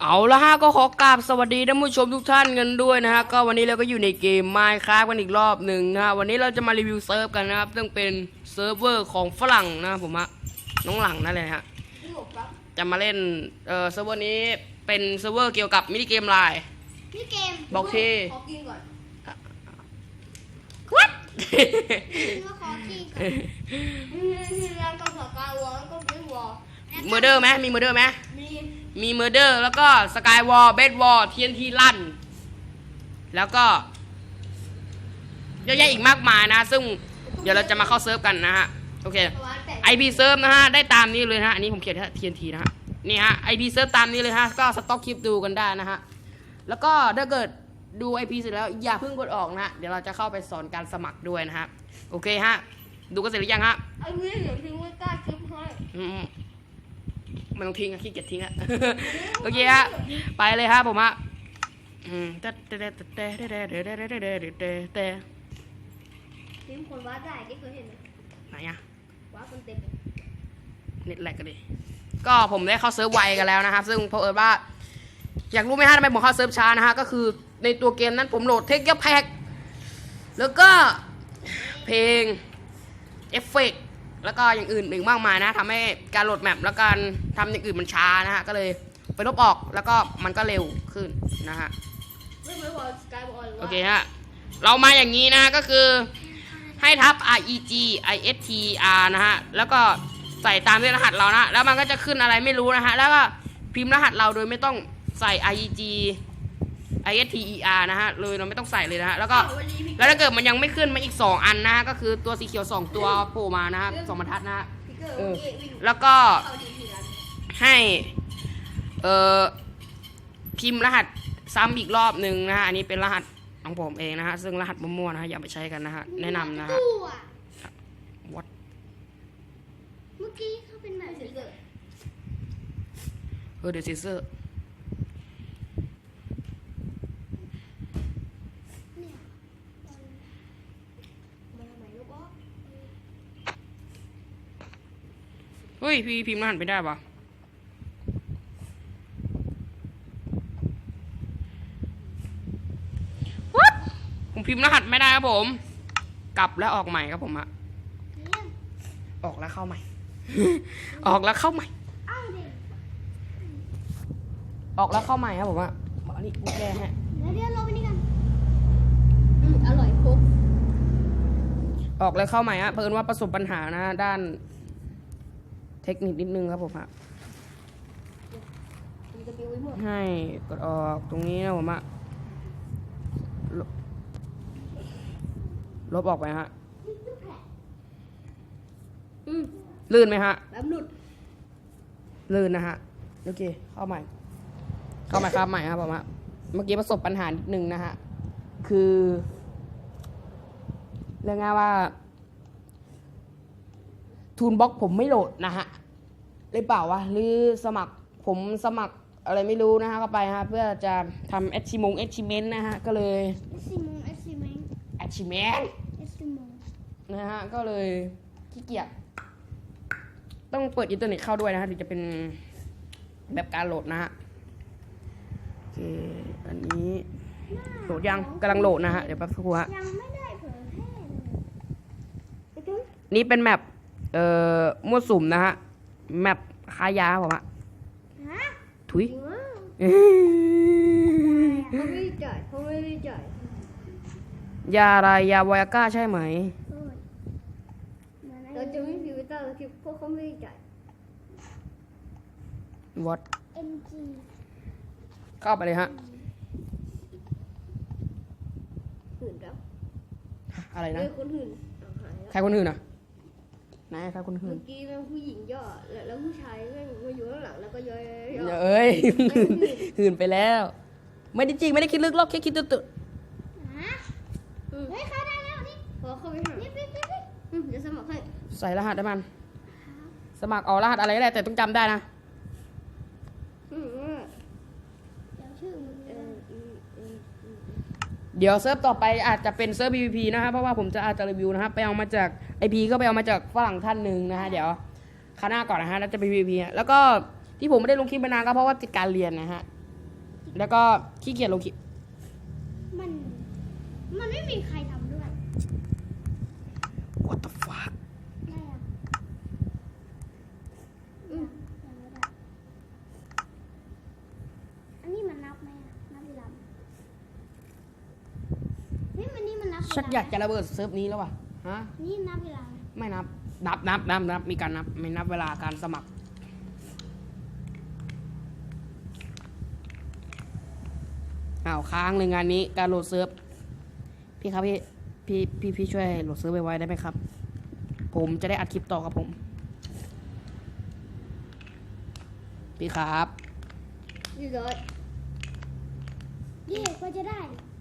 เอาละฮะก็ขอกราบสวัสดีท่านผู้ชมทุกท่านกันด้วยนะฮะก็วันนี้เราก็อยู่ในเกม Minecraft กันอีกรอบหนึ่งนะฮะวันนี้เราจะมารีวิวเซิร์ฟกันนะครับซึ่งเป็นเซิร์ฟเวอร์ของฝรั่งนะผมฮะน้องหลังนั่นเลยฮะจะมาเล่นเอ่อเซิร์ฟเวอร์นี้เป็นเซิร์ฟเวอร์เกี่ยวกับมินิเกมไลน์นี่เกมบอกที ขอกินก่อนวัดคิดว่าขอกินก่อนนี่นี่ร้านก็สกายวอลแล้วก็เบสวอล เมอร์เดอร์ไหมมีเมอร์เดอร์ไหมมีมีเมอร์เดอร์แล้วก็สกายวอลเบดวอลทีนทีลั่น แล้วก็เยอะแยะอีกมากมายนะ ซึ่งเดี๋ยวเราจะมาเข้าเซิร์ฟกันนะฮะ โอเคประมาณแปด IP เซิร์ฟนะฮะ ได้ตามนี้เลยนะฮะ อันนี้ผมเขียนแค่ TNT นะฮะ นี่ฮะ IP เซิร์ฟตามนี้เลยฮะ ก็สต็อกคลิปดูกันได้นะฮะ แล้วก็ถ้าเกิดดู IP เสร็จแล้วอย่าเพิ่งกดออกนะฮะ เดี๋ยวเราจะเข้าไปสอนการสมัครด้วยนะฮะ โอเคฮะ ดูกันเสร็จหรือยังฮะไอ้เรื่องเดี๋ยวทิ้งไว้ใต้คลิปให้อื มไม่ต้องทิ้งอะขี้เกียจทิ้งอะโอเคฮะไปเลยครับผมฮะอืมเตะเตะเตะเตะเตะเตะเตะเตะเตะเตะเตะเตะทิ้งคนวัดได้ที่เคยเห็นไหมไหนอะวัดคนเต็มเลยเน็ตแลกกันดิก็ผมได้เข้าเซิร์ฟไวกันแล้วนะครับ ซึ่งเพราะเอิญว่า อยากรู้ไหมฮะทำไมผมเข้าเซิร์ฟช้านะฮะก็คือในตัวเกมนั้นผมโหลดเทคเกอร์แพ็กแล้วก็เพลงเอฟเฟกต์ แล้วก็อย่างอื่นอีกมากมายนะทำให้การโหลดแมปแล้วการทำอย่างอื่นมันช้านะฮะก็เลยไปลบออกแล้วก็มันก็เร็วขึ้นนะฮะไม่ไม่วอลสกายวอลโอเคฮะเรามาอย่างนี้นะฮะก็คือให้ทับ R E G I S T R นะฮะแล้วก็ใส่ตามด้วยรหัสเรานะ แล้วมันก็จะขึ้นอะไรไม่รู้นะฮะแล้วก็พิมพ์รหัสเราโดยไม่ต้องใส่ I E G I S T E R นะฮะเลยเราไม่ต้องใส่เลยนะฮะแล้วก็วันนี้พี่แล้วถ้าเกิดมันยังไม่ขึ้นมาอีก 2 อันนะฮะก็คือตัวสีเขียว 2 ตัวโผล่มานะฮะสองบรรทัดนะฮะพี่เกอร์เออเมื่อกี้วิ่งแล้วก็เข้าทีทีร้านให้เอ่อพิมพ์รหัสซ้ำอีกรอบหนึ่งนะฮะอันนี้เป็นรหัสของผมเองนะฮะซึ่งรหัสมั่วๆนะฮะอย่าไปใช้กันนะฮะแนะนำนะฮะตู้อ What เมื่อกี้เขาเป็นแบบสีเกิดเออเดซิเซอร์ มาทำไมลูกอ๋อ เฮ้ย พี่พิมพ์รหัสไม่ได้ปะ What ผมพิมพ์รหัสไม่ได้ครับผม กลับแล้วออกใหม่ครับผมอะเยี่ยมออกแล้วเข้าใหม่ ออกแล้วเข้าใหม่อ้าวเด็กออกแล้วเข้าใหม่ครับผมอะอันนี้แก้ฮะเดี๋ยวเดี๋ยวเราไปนี่กันอืมอร่อยครบออกแล้วเข้าใหม่ฮะเพิ่นว่าประสบปัญหานะด้าน เทคนิคนิดนึงครับผมฮะมีกระปิวไว้หมดให้กดออกตรงนี้นะผมอะลบลบออกไปฮะอืมลื่นไหมฮะแบบหลุดลื่นนะฮะ โอเค เข้าใหม่ เข้าใหม่ครับใหม่ครับผมฮะ เมื่อกี้ประสบปัญหานิดนึงนะฮะ คือ เรียกง่ายว่า ทูนบล็อกผมไม่โหลดนะฮะเลยเปล่าวะหรือสมัครผมสมัครอะไรไม่รู้นะฮะเข้าไปฮะเพื่อจะทำแอชชิมงแอชชิเมนนะฮะก็เลยเอสซิมงเอสซิมงแอชชิเมนเอสซิมงนะฮะก็เลยขี้เกียจต้องเปิดอินเทอร์เน็ตเข้าด้วยนะฮะถึงจะเป็นแบบการโหลดนะฮะโอเคอันนี้โหลดยังกำลังโหลดนะฮะเดี๋ยวแป๊บสักครู่ฮะยังไม่ได้เผยแพร่เลยไปดูนี่เป็นแมป เอ่อมั่วสุ่มนะฮะ แมปค้ายาผมอะฮะถุยว้าวเขาไม่ได้จ่ายเขาไม่ได้จ่ายยาอะไรยาวายาก้าใช่ไหมเราจะไม่ฟิวเตอร์ที่พวกเขาไม่ได้จ่ายวัด MG เข้าไปเลยฮะ หื่นครับ อะไรนะ เอ้ยคนหื่นเอาหายแล้ว ใครคนอื่นอะ ไหนใครคนอื่เมื่อนกี้แม่งผู้หญิงย่อแล้วแล้วผู้ชายแม่งมาอยู่ข้างหลังแล้วก็ย่อยย่อเอ้ยหื่นไปแล้ว ไม่ได้จริงไม่ได้คิดลึกหรอกแค่คิดตื่นเฮ้ยเข้าได้แล้วนี่พอเข้าไปหานี่ปิ๊บปิ๊บปิ๊บอืมเดี๋ยวสมัครให้ ๆใส่รหัสได้มัน สมัครเอารหัสอะไรก็ได้แต่ต้องจำได้นะ อืมว่าเดี๋ยวชื่อมึงเอออืมอืมอืม เดี๋ยวเซิร์ฟต่อไปอาจจะเป็นเซิร์ฟ PVP นะครับเพราะว่าผมจะอาจจะรีวิวนะครับไปเอามาจาก IP ก็ไปเอามาจากฝรั่งท่านหนึ่งนะฮะเดี๋ยวคราวหน้าก่อนนะฮะแล้วจะไป PVP ฮะแล้วก็ที่ผมไม่ได้ลงคลิปมานานก็เพราะว่าติดการเรียนนะฮะแล้วก็ขี้เกียจลงคลิปมัน มันไม่มีใครทำด้วย What the fuck ได้อะอืมยังไม่ได้อันนี้มันนับไหมอะนับเวลาไหมเฮ้ย มันนี่มันนับเวลาฉันอยากจะระเบิดเซิร์ฟนี้แล้วว่ะฮะ นี่นับเวลาไหมไม่นับ นับนับนับนับมีการนับ ไม่นับเวลาการสมัคร อ้าวค้างเลยงานนี้ การโหลดเซิร์ฟ พี่ครับพี่ พี่พี่พี่ช่วยโหลดเซิร์ฟไว้ได้ไหมครับ ผมจะได้อัดคลิปต่อครับผม พี่ครับ นี่เลยเย่ก็จะได้เ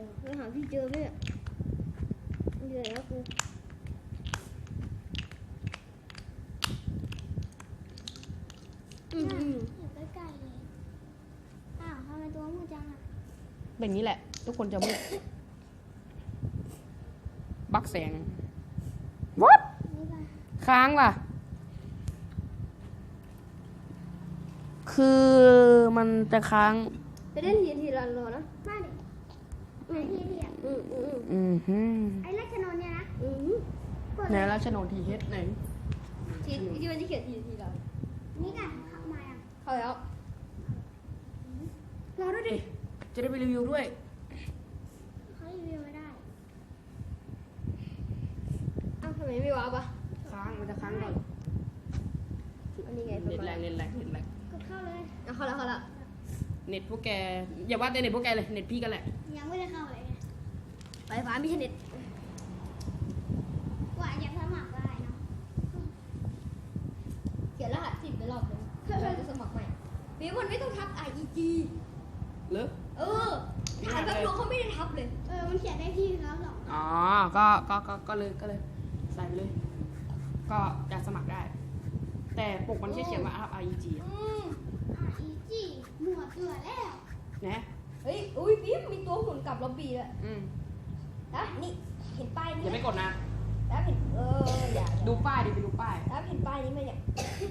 ดี๋ยวไปหาพี่เจอไหมเนี่ยเดี๋ยวแล้วกูอืมอืมอยู่ใกล้ๆเลยอ้าวทำไมตัวมืดจังอะเป็นอย่างนี้แหละ ทุกคนจะมืดบักแสง What นี่ป่ะค้างว่ะ คือมันจะค้าง ไปเล่นทีทีรันรอนะมาดิไหนทีทีอะอืมอืมอือหือไอ้ลักษณะเนี่ยนะอืมกดไหนเลยราชโนทีเฮดไหนทีที่มันจะเขียนทีทีรันนี่กันเข้ามาอะเข้าแล้วรอด้วยดิจะได้ไปรีวิวด้วย เขารีวิวไม่ได้อ้าวทำไมไม่ว้าปะค้างมันจะค้างหน่อยอันนี้ไงเน็ตแรงเน็ตแรงเน็ตแรงกดเข้าเลยอะเข้าแล้วเข้าแล้ว เน็ตพวกแก อย่าว่าแต่เน็ตพวกแกเลย เน็ตพี่กันแหละ ยังไม่ได้เข้าเลยไฟฟ้าไม่ใช่เน็ตกว่าจะสมัครได้เนาะเขียนรหัสสิบไปรอบนึงเพื่อจะสมัครใหม่ปีมันไม่ต้องทับ IEG เหรอเออถ่ายแบบรู้เขาไม่ได้ทับเลย เออ มันเขียนได้ที่แล้วหรออ๋อ ก็ก็ก็ก็เลยก็เลย ใส่ไปเลย ก็จะสมัครได้ แต่ปกมันแค่เขียนว่า RIG อะอืม IEG หมวดเกลือแล้วนะ เฮ้ย อุ้ยบิ๊มมีตัวหุ่นกับล็อบบี้ด้วยอืมแล้วนี่เห็นป้ายนี้อย่าไม่กดนะ แล้วเห็นเอออย่าดูป้ายดิไปดูป้ายแล้วเห็นป้ายนี้ไหมเนี่ย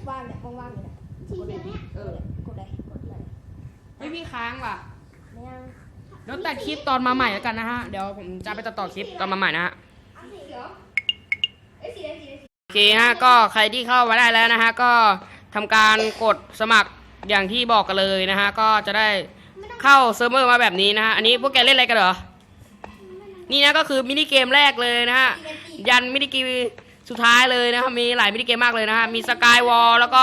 ว่างเนี่ยว่างๆอยู่เนี่ยทีเดียวเนี่ยเออ กดเลยกดเลยไม่พี่ค้างว่ะไม่ยังเดี๋ยวตัดคลิปตอนมาใหม่แล้วกันนะฮะ เดี๋ยวผมจะไปตัดต่อคลิปตอนมาใหม่นะฮะอันสีเหรอเอ้ยสีแดงสีแดงสีโอเคฮะก็ใครที่เข้ามาได้แล้วนะฮะก็ทำการกดสมัครอย่างที่บอกกันเลยนะฮะก็จะได้ เข้าเซิร์ฟเวอร์มาแบบนี้นะฮะ อันนี้พวกแกเล่นอะไรกันเหรอ นี่นะก็คือมินิเกมแรกเลยนะฮะ ยันมินิเกมสุดท้ายเลยนะครับมีหลายมินิเกมมากเลยนะฮะ มีสกายวอลแล้วก็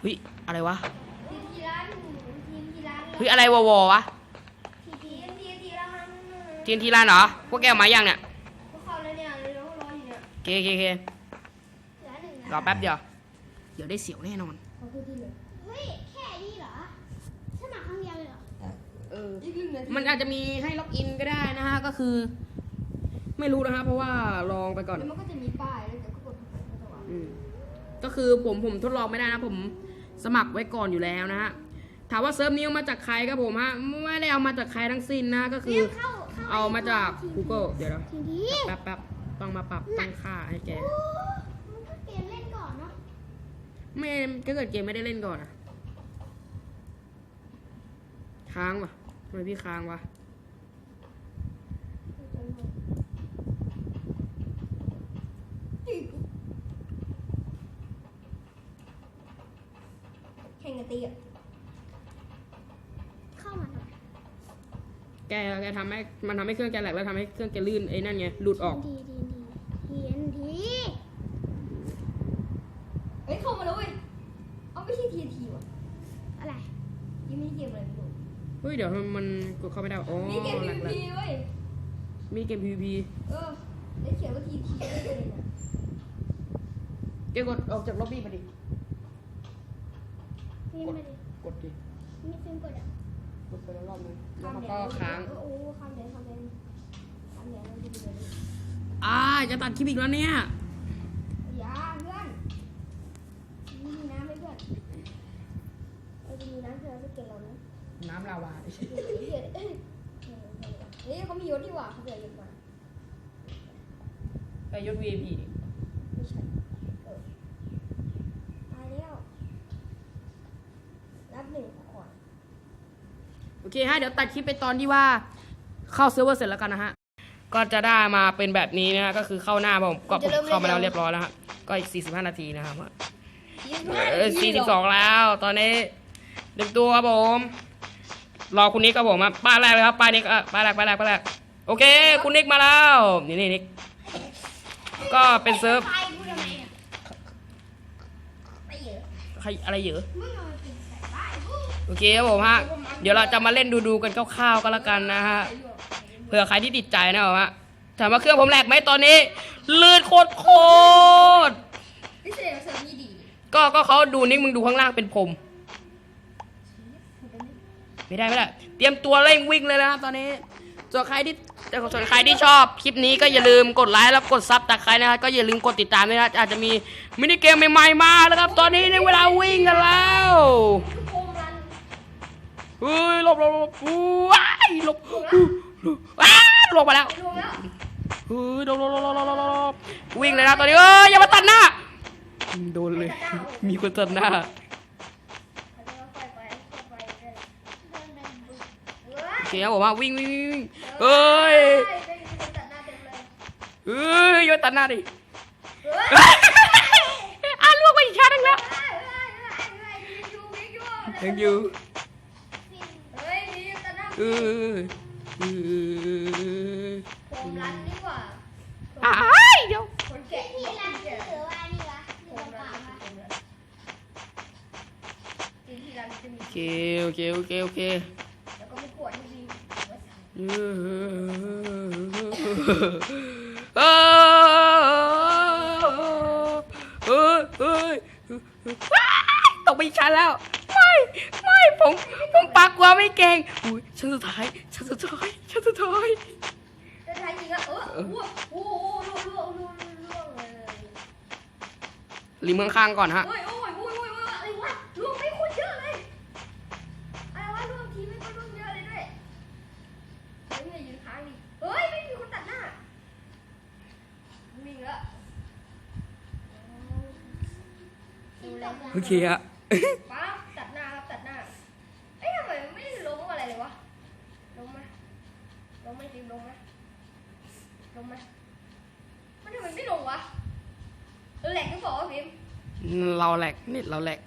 เฮ้ยอะไรวะทีทีร้านทีทีร้านเฮ้ยอะไรวอวอวะทีทีร้านทีร้านเหรอ พวกแกเอามายังเนี่ยพวกเขาเลยเนี่ยเลยรอรออยู่เนี่ยโอเคโอเคเครอแป๊บเดียว เดี๋ยวได้เสียวแน่นอน นึ่งนาทีมันอาจจะมีให้ล็อกอินก็ได้นะฮะก็คือ ไม่รู้นะฮะเพราะว่าลองไปก่อน แล้วมันก็จะมีป้ายแล้วเดี๋ยวก็กดถูกไปสว่างอืมก็คือผมผมทดลองไม่ได้นะผมสมัครไว้ก่อนอยู่แล้วนะฮะถามว่าเซิร์ฟนี้เอามาจากใครครับผมฮะไม่ได้เอามาจากใครทั้งสิ้นนะก็คือ เข้าเข้าเอามาจาก Google เดี๋ยวนะทีนี้แป๊บแป๊บต้องมาปรับตั้งค่าให้แก โอ้มันก็เกมเล่นก่อนเนาะไม่ถ้าเกิดเกมไม่ได้เล่นก่อนอะค้างวะ ทำไมพี่ค้างวะแข่งกันตีอะ เข้ามาหน่อยแกแกทำให้มันทำให้เครื่องแกแหลกแล้วทำให้เครื่องแกลื่นไอ้นั่นไงหลุดออกทีทีทีทีที เฮ้ยเข้ามาแล้วเว้ยเอาไม่ใช่ทีทีว่ะ อะไร ยังไม่ได้เกมอะไรไม่รู้ เฮ้ยเดี๋ยวมันกดเข้าไม่ได้อ๋อมีเกมแหลพีกแหลกพีเว้ยมีเกม PVP เออได้เขียนว่าทีทีได้เลยเนี่ยแกกดออกจากล็อบบี้ไปดิฟิล์มไปดิกดดิมีฟิล์มกดอะกดไปแล้วรอบนึงแล้วข้ามมันแดก็นค้าง โอ้โหข้ามแดนข้ามแดนข้ามแดนแล้วดูเลยอ่าจะตัดคลิปอีกแล้วเนี่ย อย่าเพื่อนนี่มีน้ำไหมเพื่อนเออจะมีน้ำเพื่อนไม่เก่งเรานะ น้ำลาวาดิเพื่อนเพื่อนเอ้ยเฮ้ยเขามียศที่หว่าเขาเกิดยศมาไปยศ VIP ดิไม่ใช่เออตายแล้วนับหนึ่งก่อนโอเคฮะเดี๋ยวตัดคลิปไปตอนที่ว่าเข้าเซิร์ฟเวอร์เสร็จแล้วกันนะฮะ ก็จะได้มาเป็นแบบนี้นะฮะก็คือเข้าหน้าผมก็ผมเข้ามาแล้วเรียบร้อยแล้วฮะก็อีก 45 นาทีนะครับเออ42 แล้ว ตอนนี้เด็กตัวครับผม รอคุณนิกครับผมอะป้ายแรกเลยครับป้ายนิกอะป้ายแรกป้ายแรกป้ายแรกโอเค คุณนิกมาแล้วนี่นี่นิกก็เป็นเซิร์ฟใครพูดทำไมอะไปเยอะใครอะไรเยอะมึงเอาไปกินใส่บ้านกูโอเคครับผมฮะเดี๋ยวเราจะมาเล่นดูดูๆกันคร่าวๆกันละกันนะฮะเผื่อใครที่ติดใจนะครับฮะถามว่าเครื่องผมแหลกไหมตอนนี้ลื่นโคตรโคตรนี่แสดงว่าเซิร์ฟนี่ดีก็ก็เขาดูนิกมึงดูข้างล่างเป็นผม ไม่ได้ไม่ได้ เตรียมตัวเร่งวิ่งเลยนะครับตอนนี้ส่วนใครที่ส่วนใครที่ชอบคลิปนี้ก็อย่าลืมกดไลค์แล้วกดซับแต่ใครนะครับก็อย่าลืมกดติดตามด้วยนะอาจจะมีมินิเกมใหม่ๆมาแล้วครับตอนนี้ในเวลาวิ่งกันแล้วเฮ้ยหลบหลบหลบอู้ว้ายหลบอู้ว้ายหลบมาแล้วรวมแล้วเฮ้ยหลบหลบหลบหลบหลบหลบวิ่งเลยนะตอนนี้เอ้ยอย่ามาตัดหน้าโดนเลยมีคนตัดหน้าจะค่อยไปค่อยไปเรื่อยๆเดินไปบึ้ง เฮ้ยโอเคครับผมว่าวิ่งวิ่งวิ่งเอ้ยเฮ้ยเอ้ยอย่ามาตัดหน้าดิเฮ้ยอะลวกไปอีกชั้นหนึงแล้วยังอยู่เฮ้ยมีอยู่ตัดหน้าเออเออโคมรันดีกว่าอ้ายเดี๋ยวคนแก่ที่รันหรือว่านี่วะโคมรันโอเคโอเคโอเคโอเค ตกไปชั้นแล้ว ไม่ไม่ผมผมปากกว่าไม่เก่งอุ้ยชั้นสุดท้ายชั้นสุดท้ายชั้นสุดท้ายจะทายจริงอะเอออ้โหโอ้โหล่วงล่วงล่วงล่วงเลยริมข้างๆก่อนฮะ โอ้ยโอ้ยโอ้ยโอ้ยอะไรวะล่วงไม่คนเยอะเลยอะไรวะล่วงทีไม่คนล่วงเยอะเลยด้วยเฮ้ยเนี่ยยืนค้างดิเฮ้ยไม่มีคนตัดหน้าวิ่งละ ดูแลโอเคฮะป๊าบตัดหน้าครับตัดหน้าเอ้ยทำไมมันไม่ได้ลงอะไรเลยวะลงมาลงมาจริงลงมาลงมามันทำไมไม่ลงวะเออแหลกก็บอกว่าพิมพ์เราแหลกเน็ตเราแหลก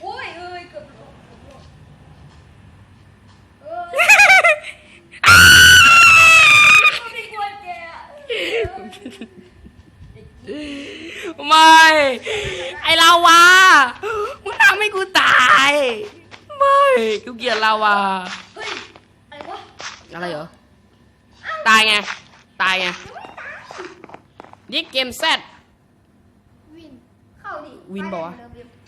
โอ้ยเอ้ยเกือบลงเกือบลงเออไม่กลัวแกอะ ไม่ ไอลาวามึงทำให้กูตาย ไม่กูเกลียดลาวา เฮ้ยอะไรวะอะไรเหรอ ตายไง ตายไงนี่เกมแซด วิน เข้าดิวินบอกวะ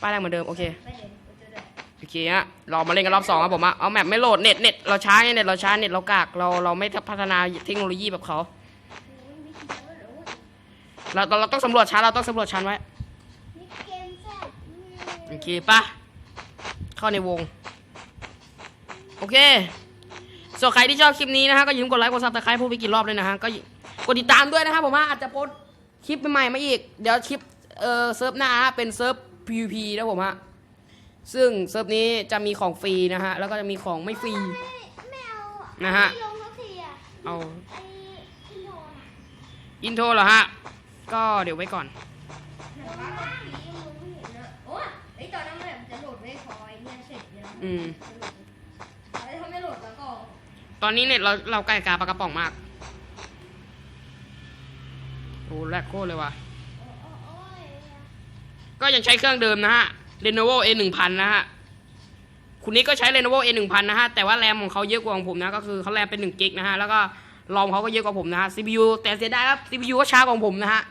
ป้ายแรกเหมือนเดิม โอเค ไปเดินไปเจอด้วยโอเคฮะเรามาเล่นกันรอบสองครับผมอะเอาแมปไม่โหลดเน็ตเน็ตเราช้าไงเน็ตเราช้าเน็ตเรากากเราเราไม่พัฒนาเทคโนโลยีแบบเขา โอ้ยมีกี่ชั้นแล้วเหรอวะ เราเราเราต้องสำรวจชั้นเราต้องสำรวจชั้นไว้นี่เกมแซ่บอืมโอเคปะเข้าในวง โอเคส่วนใครที่ชอบคลิปนี้นะฮะก็อย่าลืมกดไลค์กดซับสไครต์พูดไปกี่รอบเลยนะฮะก็กดติดตามด้วยนะครับผมว่าอาจจะโพสต์คลิปใหม่ๆมาอีก เดี๋ยวคลิปเอ่อเซิร์ฟหน้าฮะเป็นเซิร์ฟ PVP นะผมฮะซึ่งเซิร์ฟนี้จะมีของฟรีนะฮะแล้วก็จะมีของไม่ฟรีไม่ไม่เอาอนะฮะไม่ลงสักทีอะเอาไอ้ที่โดนอะอินโทรเหรอฮะ ก็เดี๋ยวไว้ก่อนหนังบ้าตอนนี้มึงไม่เห็นนะโอ้ยไอ้ตอนนั้นมันแบบจะโหลดไม่พอไอ้เนี่ยเสร็จเนี่ยอืมอะไรถ้าไม่โหลดแล้วก็ตอนนี้เนี่ยเราเราใกล้กาปลากระป๋องมาก โอ้แรกโคตรเลยว่ะโอ้โอ้โอ้ยก็ยังใช้เครื่องเดิมนะฮะ Lenovo A 1 0 0 0นะฮะคุณนี้ก็ใช้ Lenovo A 1 0 0 0นะฮะ แต่ว่าแรมของเขาเยอะกว่าของผมนะ ก็คือเขาแรมเป็น1กิกนะฮะ แล้วก็ รอมเขาก็เยอะกว่าผมนะฮะ CPU แต่เสียดายครับ CPU ก็ช้ากว่าของผมนะฮะ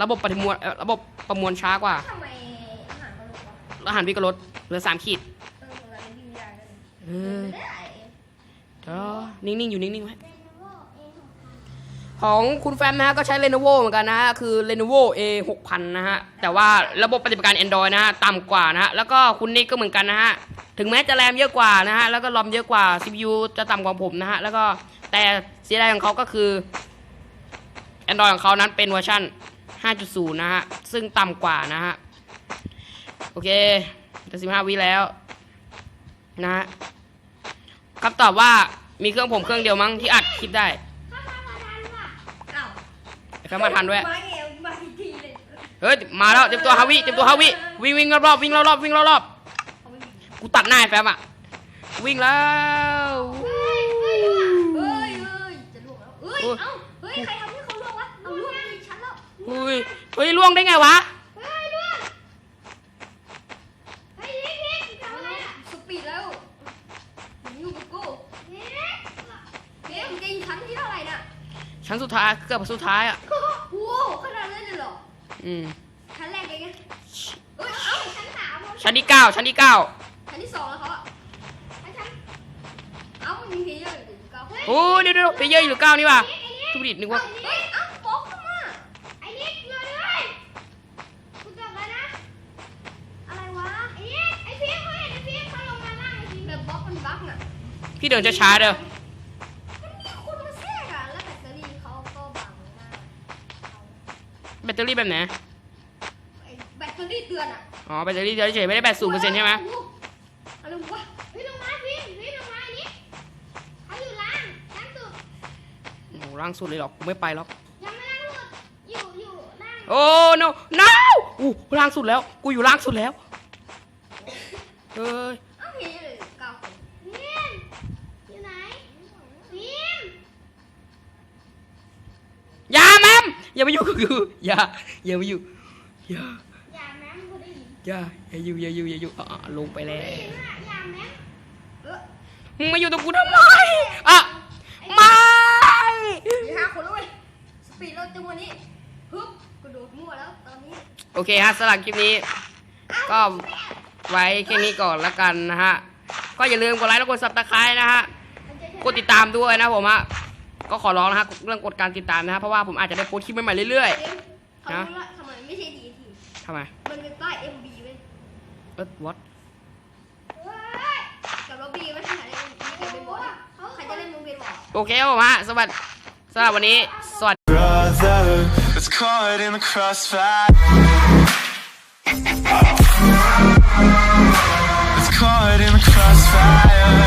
ระบบประมวลเอ่อระบบประมวลช้ากว่าทำไมอาหารมันลดวะรหัสพี่ก็ลดเหลือสามขีด เออเราไม่ยิงยากันเออไม่ได้เดี๋ยวนิ่งๆ อยู่นิ่งๆไว้ เป็นโว่าเอง ของคุณแฟมนะฮะก็ใช้ Lenovo เหมือนกันนะฮะคือ Lenovo A 6000นะฮะแต่ว่าระบบปฏิบัติการ Android นะฮะต่ำกว่านะฮะแล้วก็คุณนิกก็เหมือนกันนะฮะถึงแม้จะแรมเยอะกว่านะฮะแล้วก็รอมเยอะกว่า CPU จะต่ำกว่าผมนะฮะแล้วก็แต่เสียดายของเขาก็คือ Android ของเขานั้นเป็นเวอร์ชัน5.0 นะฮะซึ่งต่ำกว่านะฮะโอเคจะสิบห้าวิแล้วนะฮะคำตอบว่ามีเครื่องผมเครื่องเดียวมั้งที่อัดคลิปได้ แต่ก็มาทันด้วย มาเอวมาอีกทีเลยเฮ้ยมาแล้วเต็มตัวฮาวิเต็มตัวฮาวิวิ่งวิ่งรอบๆวิ่งรอบๆวิ่งรอบเอาไปๆกูตัดหน้าไอ้แฟมอะวิ่งแล้วเฮ้ยเฮ้ยว่ะเฮ้ยเฮ้ยจะล่วงแล้วเฮ้ยโอ้ยเอ้าเฮ้ยใครทำให้เขาล่วงวะเอาล่วงอีกชั้นแล้วอุ้ยเฮ้ยล่วงได้ไงวะเฮ้ยด้วยเฮ้ยเล็กเล็กทำอะไรอะสปีดแล้วอยู่กับกูเล็กเกมจริงชั้นที่เท่าไหร่น่ะชั้นสุดท้ายเกือบสุดท้ายอะ โอ้โหขนาดนั้นเลยเหร ออืมชั้นแรกเองไงเอ้ยเอ้าชั้นสามชั้นที่เก้าชั้นที่เก้าชั้นที่สองแล้วเขาอะไอ้ฉันเอ้ามันมีเพลเยอร์อยู่เก้าเฮ้ยโอ้เดี๋ยวเดี๋ยวไปเยอะอยู่เก้านี่ว่ะทุบดิดนึกว่า เฮ้ยเอ้าโป๊กเข้ามาไอ้นิดมาเลยกูจบแล้วนะ อะไรวะไอ้นิดไอ้พีเขาเห็นไอ้พีเขาลงมาล่างไอ้พีแบบบล็อกมันบั๊กน่ะพี่เดินช้าๆเด้อ ตเตอรี่แบบไหนไอ้แบตเตอรี่เตือนอะอ๋อแบตเตอรี่เฉยๆไม่ได้แบตศูนย์เปอร์เซ็นต์ใช่ไหมอะไรวะเฮ้ยลงมาพีพีลงมาไอ้นิดเขาอยู่ล่างล่างสุดโอ้ล่างสุดเลยหรอกกูไม่ไปหรอก ยังไม่ล่างสุดอยู่อยู่ล่างโอ้ no no อู้ล่างสุดแล้ว กูอยู่ล่างสุดแล้วเอ้ยเอ้าเพลเยอร์เก้าคนพีมอยู่ไหนพีมอย่าแมม อย่ามาอยู่งกับกูอย่าอย่ามาอยู่อย่าอย่าแม้มกูได้ยินอย่าอย่าอยู่อย่าอยู่อย่าอยู่อะลงไปแล้วอย่าแม้มเออมึงมาอยู่ตรงกูทำไมอะไม่มีห้าคนแล้วเว้ยสปีดเราจังวันนี้ฮึบกระโดดมั่วแล้วตอนนี้โอเคฮะสำหรับคลิปนี้ ก็ไว้แค่นี้ก่อนละกันนะฮะ ก็อย่าลืมกดไลค์และกดซับสไครต์นะฮะกดติดตามด้วยนะผมฮะ ก็ขอร้องนะฮะเรื่องกดการติดตามนะฮะเพราะว่าผมอาจจะได้โพสต์คลิปใหม่ๆเรื่อยเกมเขารู้ละทำไมไม่ใช่ดีทีๆทำไมมันเป็นป้าย MB เว้ยเอ๊ะ what เฮ้ยกับล็อบบี้ไม่ใช่ไหนมีใครเป็นบอสใครจะเล่นมึงเป็นบอสโอเคครับผมฮะสวัสดีสำหรับวันนี้สวัสดี brother that's caught in the crossfire. That's caught in the crossfire.